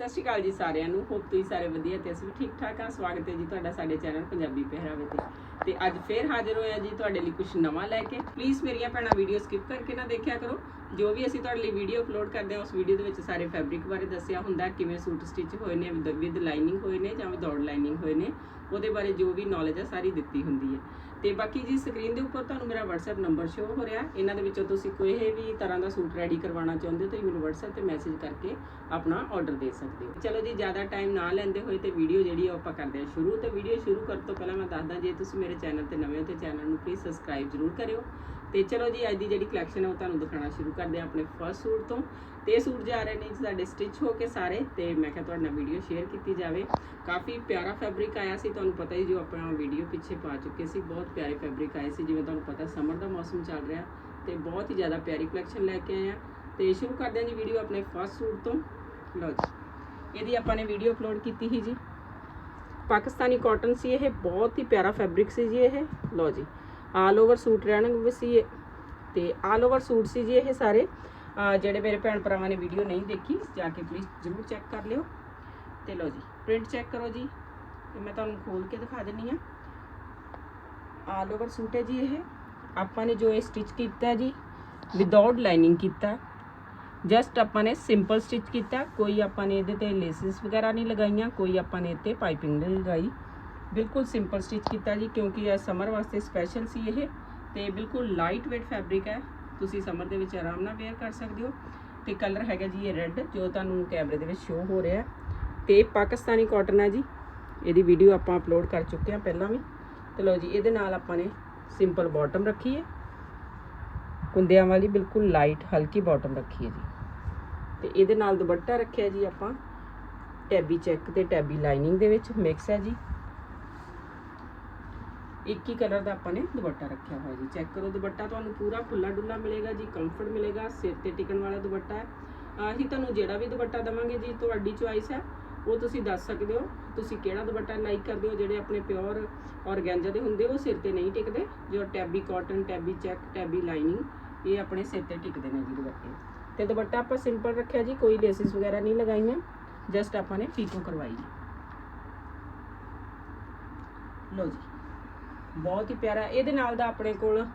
ਸਤਿ ਸ਼੍ਰੀ ਅਕਾਲ ਜੀ ਸਾਰਿਆਂ ਨੂੰ। ਹੋਪ ਤੁਸੀਂ ਸਾਰੇ ਵਧੀਆ ਤੇ ਅਸੀਂ ਵੀ ਠੀਕ ਠਾਕ ਆ ਸਵਾਗਤ ਹੈ ਜੀ ਤੁਹਾਡਾ ਸਾਡੇ ਚੈਨਲ ਪੰਜਾਬੀ ਪਹਿਰਾਵੇ ਤੇ। ਤੇ ਅੱਜ ਫੇਰ ਹਾਜ਼ਰ ਹੋਇਆ ਜੀ ਤੁਹਾਡੇ ਲਈ ਕੁਝ ਨਵਾਂ ਲੈ ਕੇ। ਪਲੀਜ਼ ਮੇਰੀਆਂ ਭੈਣਾਂ ਵੀਡੀਓ ਸਕਿਪ ਕਰਕੇ ਨਾ ਦੇਖਿਆ ਕਰੋ। ਜੋ ਵੀ ਅਸੀਂ ਤੁਹਾਡੇ ਲਈ ਵੀਡੀਓ ਅਪਲੋਡ ਕਰਦੇ ਹਾਂ, ਉਸ ਵੀਡੀਓ ਦੇ ਵਿੱਚ ਸਾਰੇ ਫੈਬਰਿਕ ਬਾਰੇ ਦੱਸਿਆ ਹੁੰਦਾ ਕਿਵੇਂ ਸੂਟ ਸਟਿਚ ਹੋਏ ਨੇ ਵਿਦ ਲਾਈਨਿੰਗ ਹੋਏ ਨੇ ਜਾਂ ਵਿਦਆਊਟ ਲਾਈਨਿੰਗ ਹੋਏ ਨੇ। ਉਹਦੇ ਬਾਰੇ ਜੋ ਵੀ ਨੌਲੇਜ ਹੈ, ਸਾਰੀ ਦਿੱਤੀ ਹੁੰਦੀ ਹੈ। ਤੇ ਬਾਕੀ ਜੀ ਸਕਰੀਨ ਦੇ ਉੱਪਰ ਤੁਹਾਨੂੰ ਮੇਰਾ WhatsApp ਨੰਬਰ ਸ਼ੋ ਹੋ ਰਿਹਾ। ਇਹਨਾਂ ਦੇ ਵਿੱਚੋਂ ਤੁਸੀਂ ਕੋਈ ਵੀ ਤਰ੍ਹਾਂ ਦਾ ਸੂਟ ਰੈਡੀ ਕਰਵਾਉਣਾ ਚਾਹੁੰਦੇ ਹੋ ਤਾਂ ਮੈਨੂੰ WhatsApp ਤੇ ਮੈਸੇਜ ਕਰਕੇ ਆਪਣਾ ਆਰਡਰ ਦੇ ਸਕਦੇ ਹੋ। ਚਲੋ ਜੀ, ਜ਼ਿਆਦਾ ਟਾਈਮ ਨਾ ਲੈਂਦੇ ਹੋਏ ਤੇ ਵੀਡੀਓ ਜਿਹੜੀ ਉਹ ਆਪਾਂ ਕਰਦੇ ਹਾਂ ਸ਼ੁਰੂ। ਤੇ ਵੀਡੀਓ ਸ਼ੁਰੂ ਕਰਨ ਤੋਂ ਪਹਿਲਾਂ ਮੈਂ ਦੱਸਦਾ, ਜੇ ਤੁਸੀਂ ਮੇਰੇ ਚੈਨਲ ਤੇ ਨਵੇਂ ਹੋ ਤੇ ਚੈਨਲ ਨੂੰ ਪਲੀਜ਼ ਸਬਸਕ੍ਰਾਈਬ ਜ਼ਰੂਰ ਕਰਿਓ। ਤੇ ਚਲੋ ਜੀ, ਅੱਜ ਦੀ ਜਿਹੜੀ ਕਲੈਕਸ਼ਨ ਹੈ ਉਹ ਤੁਹਾਨੂੰ ਦਿਖਾਉਣਾ ਸ਼ੁਰੂ ਕਰਦੇ ਹਾਂ ਆਪਣੇ ਫਰਸਟ ਸੂਟ ਤੋਂ। ਤੇ ਇਹ ਸੂਟ ਜਾ ਰਹੇ ਨੇ ਸਾਡੇ ਸਟਿਚ ਹੋ ਕੇ ਸਾਰੇ, ਤੇ ਮੈਂ ਕਿਹਾ ਤੁਹਾਡੇ ਨਾਲ ਵੀਡੀਓ ਸ਼ੇਅਰ ਕੀਤੀ ਜਾਵੇ। ਕਾਫੀ ਪਿਆਰਾ ਫੈਬਰਿਕ ਆਇਆ ਸੀ, ਤੁਹਾਨੂੰ ਪਤਾ ਹੀ ਜੋ ਆਪਾਂ ਵੀਡੀਓ ਪਿੱਛੇ ਪਾ ਚੁੱਕੇ ਸੀ, ਬਹੁਤ ਪਿਆਰੇ ਫੈਬਰਿਕ ਆਏ ਸੀ, ਜਿਵੇਂ ਤੁਹਾਨੂੰ ਪਤਾ ਸਮਰ ਦਾ ਮੌਸਮ ਚੱਲ ਰਿਹਾ, ਤੇ ਬਹੁਤ ਹੀ ਜ਼ਿਆਦਾ ਪਿਆਰੀ ਕਲੈਕਸ਼ਨ ਲੈ ਕੇ ਆਏ ਆ ਤੇ ਸ਼ੁਰੂ ਕਰਦੇ ਹਾਂ ਜੀ ਵੀਡੀਓ ਆਪਣੇ ਫਰਸਟ ਸੂਟ ਤੋਂ। ਲਓ ਜੀ, ਇਹਦੀ ਆਪਾਂ ਨੇ ਵੀਡੀਓ ਅਪਲੋਡ ਕੀਤੀ ਸੀ ਜੀ। ਪਾਕਿਸਤਾਨੀ ਕਾਟਨ ਸੀ ਇਹ, ਬਹੁਤ ਹੀ ਪਿਆਰਾ ਫੈਬਰਿਕ ਸੀ ਜੀ ਇਹ। ਲਓ ਜੀ ਆਲ ਓਵਰ ਸੂਟ ਰਹਿਣਗੇ ਸੀ ਇਹ। ਤੇ ਆਲ ਓਵਰ ਸੂਟ ਸੀ ਜੀ ਇਹ ਸਾਰੇ। ਜਿਹੜੇ ਮੇਰੇ ਭੈਣ ਭਰਾਵਾਂ ਨੇ ਵੀਡੀਓ ਨਹੀਂ ਦੇਖੀ, ਜਾ ਕੇ ਪਲੀਜ਼ ਜਰੂਰ ਚੈੱਕ ਕਰ ਲਿਓ। ਤੇ ਲਓ ਜੀ ਪ੍ਰਿੰਟ ਚੈੱਕ ਕਰੋ ਜੀ। ਤੇ ਮੈਂ ਤੁਹਾਨੂੰ ਖੋਲ ਕੇ ਦਿਖਾ ਦਿੰਨੀ ਆ। ਆਲ ਓਵਰ ਸੂਟ ਹੈ ਜੀ ਇਹ। ਆਪਾਂ ਨੇ ਜੋ ਇਹ ਸਟਿਚ ਕੀਤਾ ਜੀ ਵਿਦਆਊਟ ਲਾਈਨਿੰਗ ਕੀਤਾ। ਜਸਟ ਆਪਾਂ ਨੇ ਸਿੰਪਲ ਸਟਿਚ ਕੀਤਾ। ਕੋਈ ਆਪਾਂ ਨੇ ਇਹਦੇ ਤੇ ਲੇਸਿਸ ਵਗੈਰਾ ਨਹੀਂ ਲਗਾਈਆਂ, ਕੋਈ ਆਪਾਂ ਨੇ ਇੱਥੇ ਪਾਈਪਿੰਗ ਨਹੀਂ ਲਗਾਈ। ਬਿਲਕੁਲ ਸਿੰਪਲ ਸਟਿਚ ਕੀਤਾ ਜੀ, ਕਿਉਂਕਿ ਇਹ ਸਮਰ ਵਾਸਤੇ ਸਪੈਸ਼ਲ ਸੀ ਇਹ ਤੇ ਬਿਲਕੁਲ ਲਾਈਟ weight ਫੈਬਰਿਕ ਹੈ। ਤੁਸੀਂ ਸਮਰ ਦੇ ਵਿੱਚ ਆਰਾਮ ਨਾਲ ਵੇਅਰ ਕਰ ਸਕਦੇ ਹੋ। ਤੇ ਕਲਰ ਹੈਗਾ ਜੀ ਇਹ ਰੈੱਡ ਜੋ ਤੁਹਾਨੂੰ ਕੈਮਰੇ ਦੇ ਵਿੱਚ ਸ਼ੋ ਹੋ ਰਿਹਾ ਤੇ ਪਾਕਿਸਤਾਨੀ ਕਾਟਨ ਹੈ ਜੀ। ਇਹਦੀ ਵੀਡੀਓ ਆਪਾਂ ਅਪਲੋਡ ਕਰ ਚੁੱਕੇ ਹਾਂ ਪਹਿਲਾਂ ਵੀ। ਤੇ ਲਓ ਜੀ, ਇਹਦੇ ਨਾਲ ਆਪਾਂ ਨੇ ਸਿੰਪਲ ਬਾਟਮ ਰੱਖੀ ਹੈ। ਕੁੰਦਿਆਂ ਵਾਲੀ ਬਿਲਕੁਲ ਲਾਈਟ ਹਲਕੀ ਬਾਟਮ ਰੱਖੀ ਹੈ ਜੀ। ਤੇ ਇਹਦੇ ਨਾਲ ਦੁਪੱਟਾ ਰੱਖਿਆ ਜੀ ਆਪਾਂ। ਟੈਬੀ ਚੈੱਕ ਤੇ ਟੈਬੀ ਲਾਈਨਿੰਗ ਦੇ ਵਿੱਚ ਮਿਕਸ ਹੈ ਜੀ। ਇੱਕ ਹੀ ਕਲਰ ਦਾ ਆਪਾਂ ਨੇ ਦੁਪੱਟਾ ਰੱਖਿਆ ਹੋਇਆ ਜੀ। ਚੈੱਕ ਕਰੋ, ਦੁਪੱਟਾ ਤੁਹਾਨੂੰ ਪੂਰਾ ਖੁੱਲਾ ਡੁੱਲਾ ਮਿਲੇਗਾ ਜੀ ਕੰਫਰਟ ਮਿਲੇਗਾ, ਸਿਰ ਤੇ ਟਿਕਣ ਵਾਲਾ ਦੁਪੱਟਾ ਹੈ। ਅਸੀਂ ਤੁਹਾਨੂੰ ਜਿਹੜਾ ਵੀ ਦੁਪੱਟਾ ਦਵਾਂਗੇ ਜੀ, ਤੁਹਾਡੀ ਚੁਆਇਸ ਹੈ। ਉਹ ਤੁਸੀਂ ਦੱਸ ਸਕਦੇ ਹੋ, ਤੁਸੀਂ ਕਿਹੜਾ ਦੁਪੱਟਾ ਲਾਈਕ ਕਰਦੇ ਹੋ, ਜਿਹੜੇ ਆਪਣੇ ਪਿਓਰ ਔਰਗੈਂਜਾ ਦੇ ਹੁੰਦੇ, ਉਹ ਸਿਰ ਤੇ ਨਹੀਂ ਟਿਕਦੇ। ਜੋ tabby cotton tabby check tabby lining ਇਹ ਆਪਣੇ ਸਿਰ ਤੇ ਟਿਕਦੇ ਨੇ ਜੀ ਦੁਪੱਟੇ। ਤੇ ਦੁਪੱਟਾ ਆਪਾਂ ਸਿੰਪਲ ਰੱਖਿਆ ਜੀ, ਕੋਈ ਲੇਸਿਸ ਵਗੈਰਾ ਨਹੀਂ ਲਗਾਈਆਂ। ਜਸਟ ਆਪਾਂ ਨੇ ਪੀਕੋ ਕਰਵਾਈ। ਜੀ ਲਓ ਜੀ। ਬਹੁਤ ਹੀ ਪਿਆਰਾ। ਇਹਦੇ ਨਾਲ ਦਾ ਆਪਣੇ ਕੋਲ